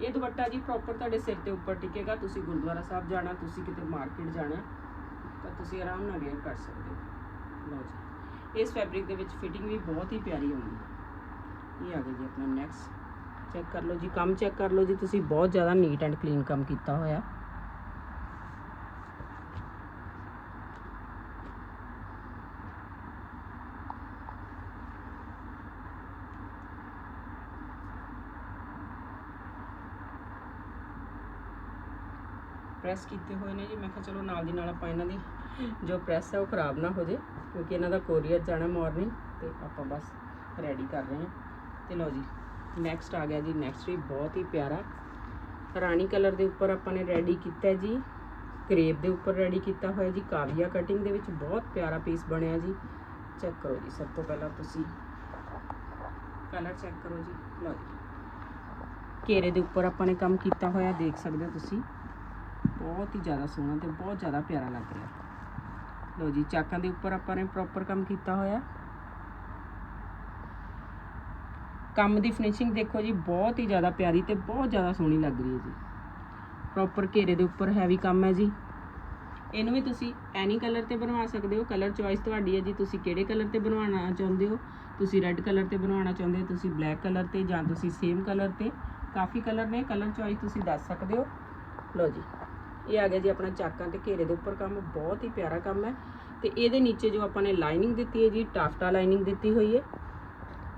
ਇਹ ਦੁਪੱਟਾ ਜੀ ਪ੍ਰੋਪਰ ਤੁਹਾਡੇ ਸਿਰ ਤੇ ਉੱਪਰ ਟਿਕੇਗਾ, ਤੁਸੀਂ ਗੁਰਦੁਆਰਾ ਸਾਹਿਬ ਜਾਣਾ, ਤੁਸੀਂ ਕਿਤੇ ਮਾਰਕੀਟ ਜਾਣਾ, ਤਾਂ ਤੁਸੀਂ ਆਰਾਮ ਨਾਲ ਵੇਅਰ ਕਰ ਸਕਦੇ ਹੋ। ਲਓ ਜੀ। ਇਸ ਫੈਬਰਿਕ ਦੇ ਵਿੱਚ ਫਿਟਿੰਗ ਵੀ ਬਹੁਤ ਹੀ ਪਿਆਰੀ ਹੁੰਦੀ ਹੈ। ਇਹ ਆ ਗਿਆ ਜੀ ਆਪਣਾ ਨੈਕਸਟ ਚੈੱਕ ਕਰ ਲਓ ਜੀ, ਕੰਮ ਚੈੱਕ ਕਰ ਲਓ ਜੀ, ਤੁਸੀਂ ਬਹੁਤ ਜ਼ਿਆਦਾ ਨੀਟ ਐਂਡ ਕਲੀਨ ਕੰਮ ਕੀਤਾ ਹੋਇਆ। ਪ੍ਰੈਸ ਕੀਤੇ ਹੋਏ ਨੇ ਜੀ। ਮੈਂ ਕਿਹਾ ਚਲੋ ਨਾਲ ਦੀ ਨਾਲ ਆਪਾਂ ਇਹਨਾਂ ਦੀ ਜੋ ਪ੍ਰੈਸ ਹੈ ਉਹ ਖਰਾਬ ਨਾ ਹੋ ਜੇ, ਕਿਉਂਕਿ ਇਹਨਾਂ ਦਾ ਕੋਰੀਅਰ ਜਾਣਾ ਮਾਰਨਿੰਗ ਤੇ ਆਪਾਂ ਬਸ ਰੈਡੀ ਕਰ ਰਹੇ ਹਾਂ। ਤੇ ਲਓ ਜੀ ਨੈਕਸਟ ਆ ਗਿਆ ਜੀ ਨੈਕਸਟ ਵੀ ਬਹੁਤ ਹੀ ਪਿਆਰਾ। ਰਾਣੀ ਕਲਰ ਦੇ ਉੱਪਰ ਆਪਾਂ ਨੇ ਰੈਡੀ ਕੀਤਾ ਜੀ। ਕਰੇਪ ਦੇ ਉੱਪਰ ਰੈਡੀ ਕੀਤਾ ਹੋਇਆ ਜੀ। ਕਾਵੀਆ ਕਟਿੰਗ ਦੇ ਵਿੱਚ ਬਹੁਤ ਪਿਆਰਾ ਪੀਸ ਬਣਿਆ ਜੀ। ਚੈੱਕ ਕਰੋ ਜੀ, ਸਭ ਤੋਂ ਪਹਿਲਾਂ ਤੁਸੀਂ ਕਲਰ ਚੈੱਕ ਕਰੋ ਜੀ। ਲਓ ਜੀ। ਘੇਰੇ ਦੇ ਉੱਪਰ ਆਪਾਂ ਨੇ ਕੰਮ ਕੀਤਾ ਹੋਇਆ, ਦੇਖ ਸਕਦੇ ਹੋ ਤੁਸੀਂ। ਬਹੁਤ ਹੀ ਜ਼ਿਆਦਾ ਸੋਹਣਾ ਤੇ ਬਹੁਤ ਜ਼ਿਆਦਾ ਪਿਆਰਾ ਲੱਗ ਰਿਹਾ। ਲਓ ਜੀ, ਚਾਕਾਂ ਦੇ ਉੱਪਰ ਆਪਾਂ ਨੇ ਪ੍ਰੋਪਰ ਕੰਮ ਕੀਤਾ ਹੋਇਆ। ਕੰਮ ਦੀ ਫਿਨਿਸ਼ਿੰਗ ਦੇਖੋ ਜੀ, ਬਹੁਤ ਹੀ ਜ਼ਿਆਦਾ ਪਿਆਰੀ ਤੇ ਬਹੁਤ ਜ਼ਿਆਦਾ ਸੋਹਣੀ ਲੱਗ ਰਹੀ ਹੈ ਜੀ। ਪ੍ਰੋਪਰ ਘੇਰੇ ਦੇ ਉੱਪਰ ਹੈਵੀ ਕੰਮ ਹੈ ਜੀ। ਇਹਨੂੰ ਵੀ ਤੁਸੀਂ ਐਨੀ ਕਲਰ ਤੇ ਬਣਵਾ ਸਕਦੇ ਹੋ। ਕਲਰ ਚੋਇਸ ਤੁਹਾਡੀ ਹੈ ਜੀ, ਤੁਸੀਂ ਕਿਹੜੇ ਕਲਰ ਤੇ ਬਣਵਾਉਣਾ ਚਾਹੁੰਦੇ ਹੋ? ਤੁਸੀਂ ਰੈੱਡ ਕਲਰ ਤੇ ਬਣਵਾਉਣਾ ਚਾਹੁੰਦੇ ਹੋ, ਤੁਸੀਂ ਬਲੈਕ ਕਲਰ ਤੇ ਜਾਂ ਤੁਸੀਂ ਸੇਮ ਕਲਰ ਤੇ? ਕਾਫੀ ਕਲਰ ਨੇ ਕਲਰ ਚੋਇਸ ਤੁਸੀਂ ਦੱਸ ਸਕਦੇ ਹੋ। ਲਓ ਜੀ। ਇਹ ਆ ਗਿਆ ਜੀ ਆਪਣਾ ਚਾਕਾਂ ਤੇ ਘੇਰੇ ਦੇ ਉੱਪਰ ਕੰਮ, ਬਹੁਤ ਹੀ ਪਿਆਰਾ ਕੰਮ ਹੈ। ਤੇ ਇਹਦੇ ਨੀਚੇ ਜੋ ਆਪਾਂ ਨੇ ਲਾਈਨਿੰਗ ਦਿੱਤੀ ਹੈ ਜੀ, ਟਾਫਟਾ ਲਾਈਨਿੰਗ ਦਿੱਤੀ ਹੋਈ ਹੈ।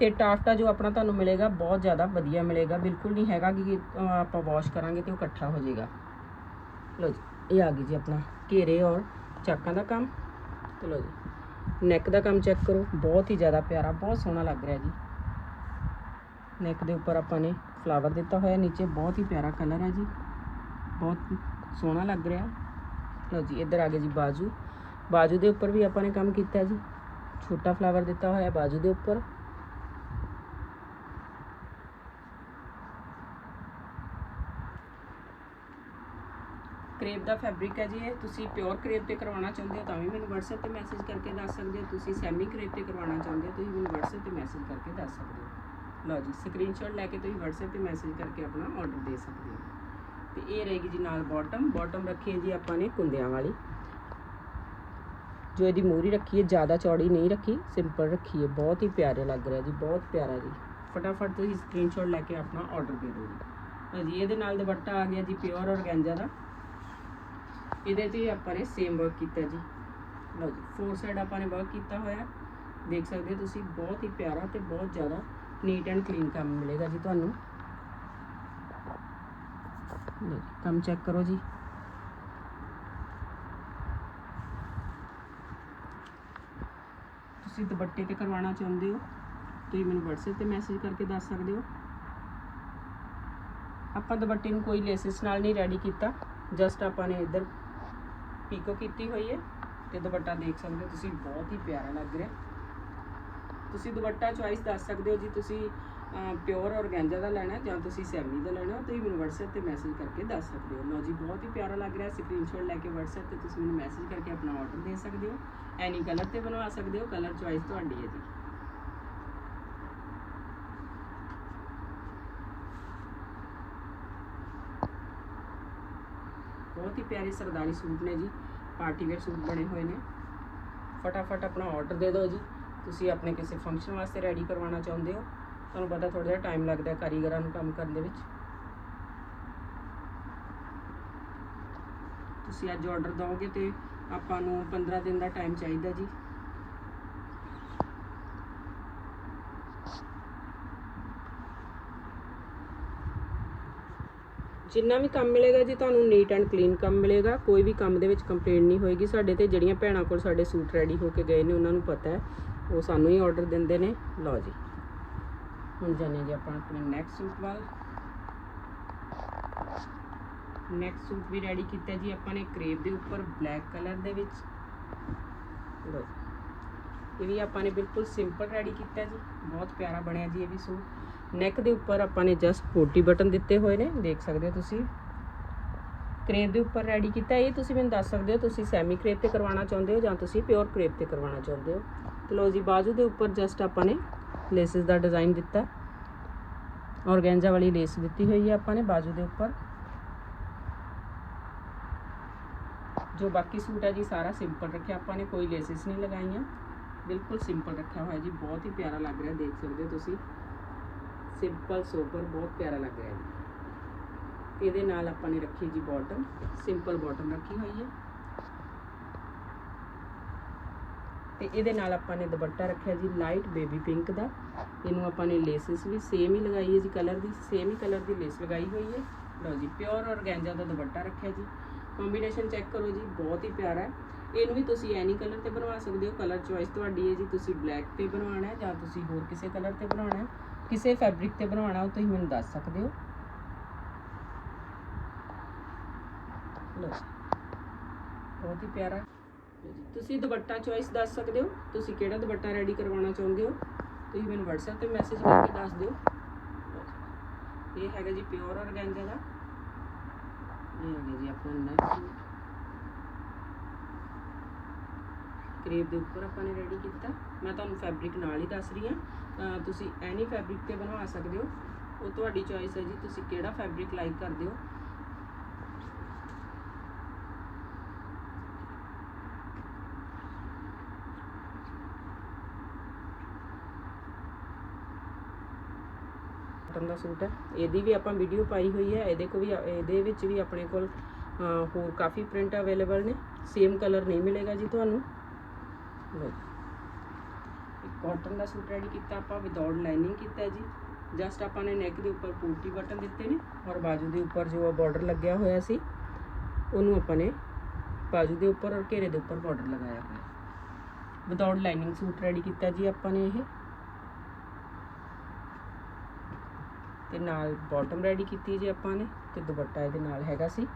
ਤੇ ਟਾਫਟਾ ਜੋ ਆਪਣਾ ਤੁਹਾਨੂੰ ਮਿਲੇਗਾ, ਬਹੁਤ ਜ਼ਿਆਦਾ ਵਧੀਆ ਮਿਲੇਗਾ। ਬਿਲਕੁਲ ਨਹੀਂ ਹੈਗਾ ਕਿ ਆਪਾਂ ਵਾਸ਼ ਕਰਾਂਗੇ ਤੇ ਉਹ ਇਕੱਠਾ ਹੋ ਜਾਏਗਾ। ਲਓ ਜੀ, ਇਹ ਆ ਗਈ ਜੀ ਆਪਣਾ ਘੇਰੇ ਔਰ ਚਾਕਾਂ ਦਾ ਕੰਮ। ਤੇ ਲਓ ਜੀ ਨੈਕ ਦਾ ਕੰਮ ਚੈੱਕ ਕਰੋ, ਬਹੁਤ ਹੀ ਜ਼ਿਆਦਾ ਪਿਆਰਾ, ਬਹੁਤ ਸੋਹਣਾ ਲੱਗ ਰਿਹਾ ਜੀ। ਨੈਕ ਦੇ ਉੱਪਰ ਆਪਾਂ ਨੇ ਫਲਾਵਰ ਦਿੱਤਾ ਹੋਇਆ, ਨੀਚੇ ਬਹੁਤ ਹੀ ਪਿਆਰਾ ਕਲਰ ਹੈ ਜੀ। ਬਹੁਤ ਸੋਹਣਾ ਲੱਗ ਰਿਹਾ। ਲਓ ਜੀ, ਇੱਧਰ ਆ ਗਿਆ ਜੀ ਬਾਜੂ। ਬਾਜੂ ਦੇ ਉੱਪਰ ਵੀ ਆਪਾਂ ਨੇ ਕੰਮ ਕੀਤਾ ਜੀ। ਛੋਟਾ ਫਲਾਵਰ ਦਿੱਤਾ ਹੋਇਆ ਬਾਜੂ ਦੇ ਉੱਪਰ। ਕਰੇਪ ਦਾ ਫੈਬਰਿਕ ਹੈ ਜੀ ਇਹ। ਤੁਸੀਂ ਪਿਓਰ ਕਰੇਪ ਤੇ ਕਰਵਾਉਣਾ ਚਾਹੁੰਦੇ ਹੋ ਤਾਂ ਵੀ ਮੈਨੂੰ WhatsApp ਤੇ ਮੈਸੇਜ ਕਰਕੇ ਦੱਸ ਸਕਦੇ ਹੋ। ਤੁਸੀਂ ਸੈਮੀ ਕਰੇਪ ਤੇ ਕਰਵਾਉਣਾ ਚਾਹੁੰਦੇ ਹੋ, ਤੁਸੀਂ ਮੈਨੂੰ WhatsApp ਤੇ ਮੈਸੇਜ ਕਰਕੇ ਦੱਸ ਸਕਦੇ ਹੋ। ਲਓ ਜੀ ਸਕਰੀਨਸ਼ਾਟ ਲੈ ਕੇ ਤੁਸੀਂ WhatsApp ਤੇ ਮੈਸੇਜ ਕਰਕੇ ਆਪਣਾ ਆਰਡਰ ਦੇ ਸਕਦੇ ਹੋ। ਤੇ ਇਹ ਰਹੇਗੀ ਜੀ ਨਾਲ ਬਾਟਮ ਬਾਟਮ ਰੱਖੀ ਹੈ ਜੀ ਆਪਾਂ ਨੇ ਕੁੰਦਿਆਂ ਵਾਲੀ। ਜੋ ਇਹਦੀ ਮੂਰੀ ਰੱਖੀ ਹੈ, ਜ਼ਿਆਦਾ ਚੌੜੀ ਨਹੀਂ ਰੱਖੀ ਸਿੰਪਲ ਰੱਖੀ ਹੈ। ਬਹੁਤ ਹੀ ਪਿਆਰੇ ਲੱਗ ਰਿਹਾ ਜੀ, ਬਹੁਤ ਪਿਆਰਾ ਜੀ। ਫਟਾਫਟ ਤੁਸੀਂ ਸਕਰੀਨਸ਼ਾਟ ਲੈ ਕੇ ਆਪਣਾ ਆਰਡਰ ਦੇ ਦਿਓ ਜੀ। ਹਾਂਜੀ ਇਹਦੇ ਨਾਲ ਦੁਪੱਟਾ ਆ ਗਿਆ ਜੀ ਪਿਓਰ ਔਰਗੈਂਜਾ ਦਾ। ਇਹਦੇ ਤੇ ਆਪਾਂ ਨੇ ਸੇਮ ਵਰਕ ਕੀਤਾ ਜੀ। ਲਓ ਜੀ ਫੋਰ ਸਾਈਡ ਆਪਾਂ ਨੇ ਵਰਕ ਕੀਤਾ ਹੋਇਆ। ਦੇਖ ਸਕਦੇ ਹੋ ਤੁਸੀਂ, ਬਹੁਤ ਹੀ ਪਿਆਰਾ ਤੇ ਬਹੁਤ ਜ਼ਿਆਦਾ ਨੀਟ ਐਂਡ ਕਲੀਨ ਕੰਮ ਮਿਲੇਗਾ ਜੀ ਤੁਹਾਨੂੰ। ਲਓ ਕੰਮ ਚੈੱਕ ਕਰੋ ਜੀ। ਤੁਸੀਂ ਦੁਪੱਟੇ ਤੇ ਕਰਵਾਉਣਾ ਚਾਹੁੰਦੇ ਹੋ, ਤੁਸੀਂ ਮੈਨੂੰ WhatsApp ਤੇ ਮੈਸੇਜ ਕਰਕੇ ਦੱਸ ਸਕਦੇ ਹੋ। ਆਪਾਂ ਦੁਪੱਟੇ ਨੂੰ ਕੋਈ ਲੇਸਿਸ ਨਾਲ ਨਹੀਂ ਰੈਡੀ ਕੀਤਾ ਜਸਟ ਆਪਾਂ ਨੇ ਇੱਧਰ ਪੀਕੋ ਕੀਤੀ ਹੋਈ ਹੈ ਤੇ ਦੁਪੱਟਾ ਦੇਖ ਸਕਦੇ ਹੋ, ਤੁਸੀਂ ਬਹੁਤ ਹੀ ਪਿਆਰਾ ਲੱਗ ਰਿਹਾ। ਤੁਸੀਂ ਦੁਪੱਟਾ ਚੁਆਇਸ ਦੱਸ ਸਕਦੇ ਹੋ ਜੀ, ਤੁਸੀਂ ਪਿਓਰ ਔਰਗੈਂਜਾ ਦਾ ਲੈਣਾ ਜਾਂ ਤੁਸੀਂ ਸੈਮੀ ਦਾ ਲੈਣਾ ਤੁਸੀਂ ਮੈਨੂੰ WhatsApp ਤੇ ਮੈਸੇਜ ਕਰਕੇ ਦੱਸ ਸਕਦੇ ਹੋ। ਲਓ ਜੀ, ਬਹੁਤ ਹੀ ਪਿਆਰਾ ਲੱਗ ਰਿਹਾ। ਸਕਰੀਨਸ਼ਾਟ ਲੈ ਕੇ WhatsApp ਤੇ ਤੁਸੀਂ ਮੈਨੂੰ ਮੈਸੇਜ ਕਰਕੇ ਆਪਣਾ ਆਰਡਰ ਦੇ ਸਕਦੇ ਹੋ। ਐਨੀ ਕਲਰ ਤੇ ਬਣਵਾ ਸਕਦੇ ਹੋ। ਕਲਰ ਚੁਆਇਸ ਤੁਹਾਡੀ ਹੈ ਜੀ। ਬਹੁਤ ਹੀ ਪਿਆਰੇ ਸਰਦਾਰੀ ਸੂਟ ਨੇ ਜੀ। ਪਾਰਟੀ ਵੇਅਰ ਸੂਟ ਬਣੇ ਹੋਏ ਨੇ। ਫਟਾਫਟ ਆਪਣਾ ਆਰਡਰ ਦੇ ਦਿਓ ਜੀ। ਤੁਸੀਂ ਆਪਣੇ ਕਿਸੇ ਫੰਕਸ਼ਨ ਵਾਸਤੇ ਰੈਡੀ ਕਰਵਾਉਣਾ ਚਾਹੁੰਦੇ ਹੋ। ਤੁਹਾਨੂੰ ਪਤਾ ਥੋੜਾ ਜਿਹਾ ਟਾਈਮ ਲੱਗਦਾ ਕਾਰੀਗਰਾਂ ਨੂੰ ਕੰਮ ਕਰਨ ਦੇ ਵਿੱਚ। ਤੁਸੀਂ ਅੱਜ ਆਰਡਰ ਦਿਓਗੇ ਤੇ ਆਪਾਂ ਨੂੰ 15 ਦਿਨ ਦਾ ਟਾਈਮ ਚਾਹੀਦਾ ਜੀ। ਜਿੰਨਾ ਵੀ ਕੰਮ ਮਿਲੇਗਾ ਜੀ ਤੁਹਾਨੂੰ ਨੀਟ ਐਂਡ ਕਲੀਨ ਕੰਮ ਮਿਲੇਗਾ। ਕੋਈ ਵੀ ਕੰਮ ਦੇ ਵਿੱਚ ਕੰਪਲੇਂਟ ਨਹੀਂ ਹੋਏਗੀ। ਸਾਡੇ ਤੇ ਜਿਹੜੀਆਂ ਭੈਣਾਂ ਕੋਲ ਸਾਡੇ ਸੂਟ ਰੈਡੀ ਹੋ ਕੇ ਗਏ ਨੇ, ਉਹਨਾਂ ਨੂੰ ਪਤਾ ਹੈ। ਉਹ ਸਾਨੂੰ ਹੀ ਆਰਡਰ ਦਿੰਦੇ ਨੇ। ਲਓ ਜੀ। ਹੁਣ ਜਾਨੇ ਜੀ ਆਪਾਂ ਆਪਣੇ ਨੈਕਸਟ ਸੂਟ ਵੱਲ। ਨੈਕਸਟ ਸੂਟ ਵੀ ਰੈਡੀ ਕੀਤਾ ਜੀ ਆਪਾਂ ਨੇ ਕਰੇਪ ਦੇ ਉੱਪਰ ਬਲੈਕ ਕਲਰ ਦੇ ਵਿੱਚ। ਲਓ, ਇਹ ਵੀ ਆਪਾਂ ਨੇ ਬਿਲਕੁਲ ਸਿੰਪਲ ਰੈਡੀ ਕੀਤਾ ਜੀ। ਬਹੁਤ ਪਿਆਰਾ ਬਣਿਆ ਜੀ ਇਹ ਵੀ ਸੂਟ। ਨੈਕ ਦੇ ਉੱਪਰ ਆਪਾਂ ਨੇ ਜਸਟ 40 ਬਟਨ ਦਿੱਤੇ ਹੋਏ ਨੇ, ਦੇਖ ਸਕਦੇ ਹੋ ਤੁਸੀਂ। ਕਰੇਪ ਦੇ ਉੱਪਰ ਰੈਡੀ ਕੀਤਾ ਇਹ। ਤੁਸੀਂ ਮੈਨੂੰ ਦੱਸ ਸਕਦੇ ਹੋ, ਤੁਸੀਂ ਸੈਮੀ ਕਰੇਪ ਤੇ ਕਰਵਾਉਣਾ ਚਾਹੁੰਦੇ ਹੋ ਜਾਂ ਤੁਸੀਂ ਪਿਓਰ ਕਰੇਪ ਤੇ ਕਰਵਾਉਣਾ ਚਾਹੁੰਦੇ ਹੋ। ਤੇ ਲਓ ਜੀ, ਬਾਜੂ ਦੇ ਉੱਪਰ ਜਸਟ ਆਪਾਂ ਨੇ ਲੇਸਿਸ ਦਾ ਡਿਜ਼ਾਈਨ ਦਿੱਤਾ ਔਰਗੈਂਜਾ ਵਾਲੀ ਲੇਸ ਦਿੱਤੀ ਹੋਈ ਹੈ ਆਪਾਂ ਨੇ ਬਾਜੂ ਦੇ ਉੱਪਰ। ਜੋ ਬਾਕੀ ਸੂਟ ਹੈ ਜੀ, ਸਾਰਾ ਸਿੰਪਲ ਰੱਖਿਆ ਆਪਾਂ ਨੇ, ਕੋਈ ਲੇਸਿਸ ਨਹੀਂ ਲਗਾਈਆਂ। ਬਿਲਕੁਲ ਸਿੰਪਲ ਰੱਖਿਆ ਹੋਇਆ ਜੀ, ਬਹੁਤ ਹੀ ਪਿਆਰਾ ਲੱਗ ਰਿਹਾ, ਦੇਖ ਸਕਦੇ ਹੋ ਤੁਸੀਂ। ਸਿੰਪਲ ਸੋਬਰ ਬਹੁਤ ਪਿਆਰਾ ਲੱਗ ਰਿਹਾ ਜੀ। ਇਹਦੇ ਨਾਲ ਆਪਾਂ ਨੇ ਰੱਖੀ ਜੀ ਬਾਟਮ ਸਿੰਪਲ ਬਾਟਮ ਰੱਖੀ ਹੋਈ ਹੈ। ਤੇ ਇਹਦੇ ਨਾਲ ਆਪਾਂ ਨੇ ਦੁਪੱਟਾ ਰੱਖਿਆ ਜੀ ਲਾਈਟ ਬੇਬੀ ਪਿੰਕ ਦਾ। ਇਹਨੂੰ ਆਪਾਂ ਨੇ ਲੇਸਿਸ ਵੀ ਸੇਮ ਹੀ ਲਗਾਈ ਹੈ ਜੀ ਕਲਰ ਦੀ ਸੇਮ ਹੀ ਕਲਰ ਦੀ ਲੇਸ ਲਗਾਈ ਹੋਈ ਹੈ। ਲਓ ਜੀ ਪਿਓਰ ਔਰਗੈਂਜਾ ਦਾ ਦੁਪੱਟਾ ਰੱਖਿਆ ਜੀ। ਕੰਬੀਨੇਸ਼ਨ ਚੈੱਕ ਕਰੋ ਜੀ, ਬਹੁਤ ਹੀ ਪਿਆਰਾ ਹੈ। ਇਹਨੂੰ ਵੀ ਤੁਸੀਂ ਐਨੀ ਕਲਰ ਤੇ ਬਣਵਾ ਸਕਦੇ ਹੋ। ਕਲਰ ਚੁਆਇਸ ਤੁਹਾਡੀ ਹੈ ਜੀ, ਤੁਸੀਂ ਬਲੈਕ ਤੇ ਬਣਵਾਉਣਾ ਹੈ ਜਾਂ ਤੁਸੀਂ ਹੋਰ ਕਿਸੇ ਕਲਰ ਤੇ ਬਣਾਉਣਾ ਹੈ। ਕਿਸੇ ਫੈਬਰਿਕ ਤੇ ਬਣਵਾਉਣਾ ਉਹ ਤੁਸੀਂ ਮੈਨੂੰ ਦੱਸ ਸਕਦੇ ਹੋ। ਲਓ ਜੀ। ਬਹੁਤ ਹੀ ਪਿਆਰਾ। ਤੁਸੀਂ ਦੁਪੱਟਾ ਚੁਆਇਸ ਦੱਸ ਸਕਦੇ ਹੋ? ਤੁਸੀਂ ਕਿਹੜਾ ਦੁਪੱਟਾ ਰੈਡੀ ਕਰਵਾਉਣਾ ਚਾਹੁੰਦੇ ਹੋ? ਤੁਸੀਂ ਮੈਨੂੰ WhatsApp ਤੇ ਮੈਸੇਜ ਕਰਕੇ ਦੱਸ ਦਿਓ। ਇਹ ਹੈਗਾ ਜੀ ਪਿਓਰ ਔਰਗੈਂਜਾ ਦਾ। ਇਹ ਆ ਗਿਆ ਜੀ ਆਪਣਾ ਨੈਕਸਟ ਕਰੇਪ ਦੇ ਉੱਪਰ ਆਪਾਂ ਨੇ ਰੈਡੀ ਕੀਤਾ। ਮੈਂ ਤੁਹਾਨੂੰ ਫੈਬਰਿਕ ਨਾਲ ਹੀ ਦੱਸ ਰਹੀ ਹਾਂ। ਤੁਸੀਂ ਐਨੀ ਫੈਬਰਿਕ ਤੇ ਬਣਵਾ ਸਕਦੇ ਹੋ। ਉਹ ਤੁਹਾਡੀ ਚੋਇਸ ਹੈ ਜੀ। ਤੁਸੀਂ ਕਿਹੜਾ ਫੈਬਰਿਕ ਲਾਈਕ ਕਰਦੇ ਹੋ ਕਾਟਨ ਦਾ ਸੂਟ ਹੈ। ਇਹਦੀ ਵੀ ਆਪਾਂ ਵੀਡੀਓ ਪਾਈ ਹੋਈ ਹੈ। ਇਹਦੇ ਕੋ ਵੀ ਇਹਦੇ ਵਿੱਚ ਵੀ ਆਪਣੇ ਕੋਲ ਹੋਰ ਕਾਫੀ ਪ੍ਰਿੰਟ ਅਵੇਲੇਬਲ ਨੇ। ਸੇਮ ਕਲਰ ਨਹੀਂ ਮਿਲੇਗਾ ਜੀ ਤੁਹਾਨੂੰ। ਲਓ। ਕਾਟਨ ਦਾ ਸੂਟ ਰੈਡੀ ਕੀਤਾ ਆਪਾਂ ਵਿਦਆਊਟ ਲਾਈਨਿੰਗ ਕੀਤਾ ਜੀ। ਜਸਟ ਆਪਾਂ ਨੇ ਨੈਕ ਦੇ ਉੱਪਰ ਪੂਟੀ ਬਟਨ ਦਿੱਤੇ ਨੇ ਔਰ ਬਾਜੂ ਦੇ ਉੱਪਰ ਜੋ ਬਾਰਡਰ ਲੱਗਿਆ ਹੋਇਆ ਸੀ, ਉਹਨੂੰ ਆਪਾਂ ਨੇ ਬਾਜੂ ਦੇ ਉੱਪਰ ਔਰ ਘੇਰੇ ਦੇ ਉੱਪਰ ਬਾਰਡਰ ਲਗਾਇਆ ਹੋਇਆ। ਵਿਦਆਊਟ ਲਾਈਨਿੰਗ ਸੂਟ ਰੈਡੀ ਕੀਤਾ ਜੀ ਆਪਾਂ ਨੇ ਇਹ। ਤੇ ਨਾਲ ਬਾਟਮ ਰੈਡੀ ਕੀਤੀ ਜੀ ਆਪਾਂ ਨੇ ਤੇ ਦੁਪੱਟਾ ਇਹਦੇ ਨਾਲ ਹੈਗਾ ਸੀ।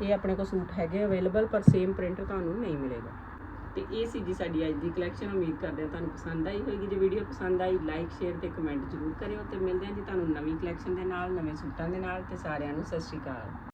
ਇਹ ਆਪਣੇ ਕੋਲ ਸੂਟ ਹੈਗੇ ਅਵੇਲੇਬਲ ਪਰ ਸੇਮ ਪ੍ਰਿੰਟ ਤੁਹਾਨੂੰ ਨਹੀਂ ਮਿਲੇਗਾ। ਤੇ ਇਹ ਸੀ ਜੀ ਸਾਡੀ ਅੱਜ ਦੀ ਕਲੈਕਸ਼ਨ ਉਮੀਦ ਕਰਦੇ ਹਾਂ ਤੁਹਾਨੂੰ ਪਸੰਦ ਆਈ ਹੋਵੇਗੀ ਜੇ ਵੀਡੀਓ ਪਸੰਦ ਆਈ ਲਾਈਕ ਸ਼ੇਅਰ ਤੇ ਕਮੈਂਟ ਜ਼ਰੂਰ ਕਰਿਓ ਤੇ ਮਿਲਦੇ ਹਾਂ ਜੀ ਤੁਹਾਨੂੰ ਨਵੀਂ ਕਲੈਕਸ਼ਨ ਦੇ ਨਾਲ, ਨਵੇਂ ਸੂਟਾਂ ਦੇ ਨਾਲ। ਤੇ ਸਾਰਿਆਂ ਨੂੰ ਸਤਿ ਸ਼੍ਰੀ ਅਕਾਲ।